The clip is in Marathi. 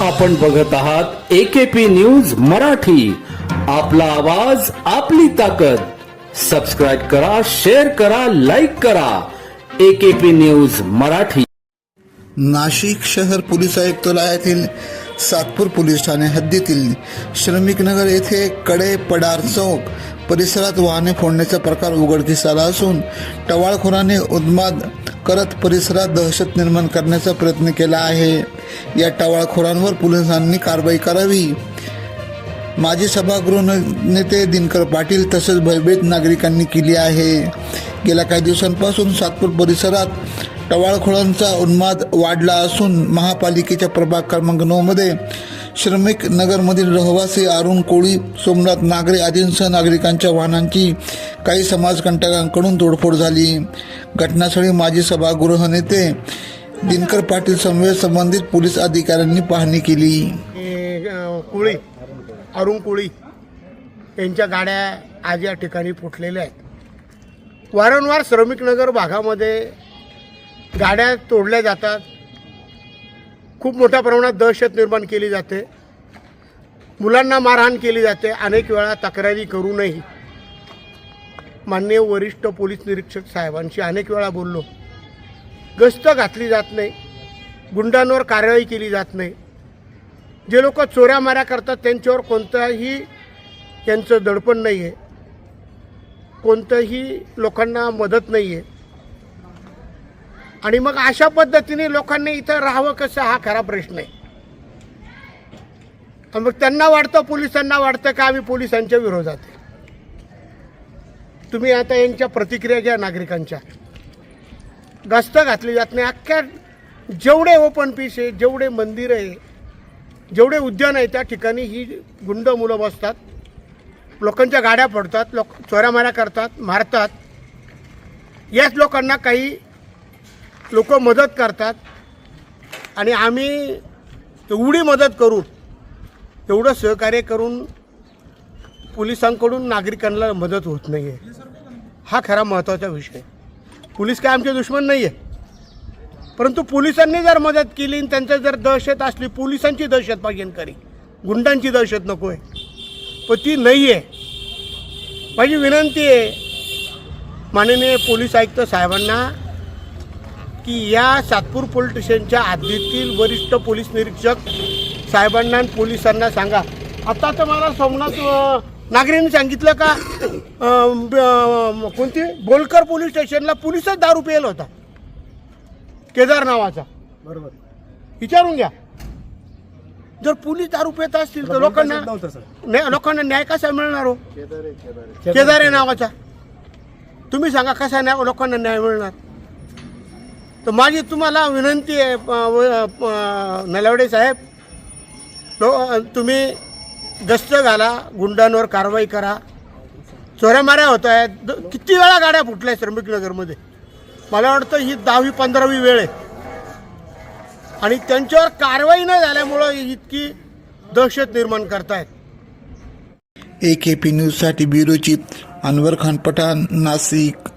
आपण बघत आहात एकेपी न्यूज मराठी. आपला आवाज आपली ताकद. सबस्क्राईब करा शेअर करा लाईक करा. AKP news Marathi. नाशिक शहर पोलीस आयुक्तालयातील सातपूर पोलीस ठाणे हद्दीतील श्रमिक नगर येथे कडे पडार चौक परिसरात वाहने फोडण्याचा प्रकार उघडकीस आला असून टवाळखोराने उन्माद करत परिसरात दहशत निर्माण करण्याचा प्रयत्न केला आहे. या टवाळखोरांवर पोलिसांनी कारवाई करावी. माजी सभागृह नेते दिनकर पाटील तसेच भयभीत नागरिकांनी केली आहे. गेल्या काही दिवसांपासून सातपूर परिसरात टवाळखोरांचा उन्माद वाढला असून महापालिकेच्या प्रभाग क्रमांक नऊमध्ये मध्ये श्रमिक नगरमधील रहिवासी अरुण कोळी सोमनाथ नागरे आदींसह नागरिकांच्या वाहनांची काही समाजकंटकांकडून तोडफोड झाली. घटनास्थळी माजी सभागृह नेते दिनकर पाटील समवेत संबंधित पोलीस अधिकाऱ्यांनी पाहणी केली. कोळी अरुण कोळी यांच्या गाड्या आज या ठिकाणी फुटलेल्या आहेत. वारंवार श्रमिक नगर भागामध्ये गाड्या तोडल्या जातात. खूप मोठ्या प्रमाणात दहशत निर्माण केली जाते. मुलांना मारहाण केली जाते. अनेक वेळा तक्रारी करूनही. मान्य वरिष्ठ पोलीस निरीक्षक साहेबांशी अनेक वेळा बोललो. गस्त घातली जात नाही. गुंडांवर कारवाई केली जात नाही. जे लोक चोऱ्या माऱ्या करतात त्यांच्यावर कोणताही त्यांचं दडपण नाही आहे कोणतंही लोकांना मदत नाही आहे आणि मग अशा पद्धतीने लोकांनी इथं राहावं कसं हा खरा प्रश्न आहे. मग त्यांना वाटतं पोलिसांना वाटतं का आम्ही पोलिसांच्या विरोधात आहे? तुम्ही आता यांच्या प्रतिक्रिया घ्या नागरिकांच्या. गस्त घातली जात नाही. अख्ख्या जेवढे ओपन पीस आहे जेवढे मंदिर आहे जेवढे उद्यान आहे त्या ठिकाणी ही गुंड मुलं बसतात. लोकांच्या गाड्या पडतात लोक चोऱ्यामाऱ्या करतात मारतात. याच लोकांना काही लोक मदत करतात आणि आम्ही एवढी मदत करून एवढं सहकार्य करून पोलिसांकडून नागरिकांना मदत होत नाही आहे हा खरा महत्त्वाचा विषय पोलीस काय आमचे दुश्मन नाही आहे परंतु पोलिसांनी जर मदत केली आणि त्यांचं जर दहशत असली पोलिसांची दहशत पाहिजे करी गुंडांची दहशत नको आहे पण ती नाही आहे माझी विनंती आहे माननीय पोलीस आयुक्त साहेबांना की या सातपूर पोलीस स्टेशनच्या हद्दीतील वरिष्ठ पोलीस निरीक्षक साहेबांना पोलिसांना सांगा. आता तर मला सोमनाथ नागरिकांनी सांगितलं का कोणती? बोलकर पोलीस स्टेशनला पोलिसच दारू पेल होता. केदार नावाचा. बरोबर. विचारून घ्या. जर पोलीस दारू पेत असतील तर लोकांना लोकांना न्याय कसा मिळणार हो? केदारे नावाचा. तुम्ही सांगा कसा न्याय लोकांना न्याय मिळणार? तर माझी तुम्हाला विनंती आहे व- नलावडे साहेब तो तुम्ही गस्त घाला गुंडांवर कारवाई करा. चोऱ्यामाऱ्या होत आहेत. द- किती वेळा गाड्या फुटल्या श्रमिकनगरमध्ये? मला वाटतं ही दहावी पंधरावी वेळ आहे. आणि त्यांच्यावर कारवाई न झाल्यामुळं इतकी दहशत निर्माण करतायत. ए के पी न्यूजसाठी ब्युरोची अनवर खान पठाण नाशिक.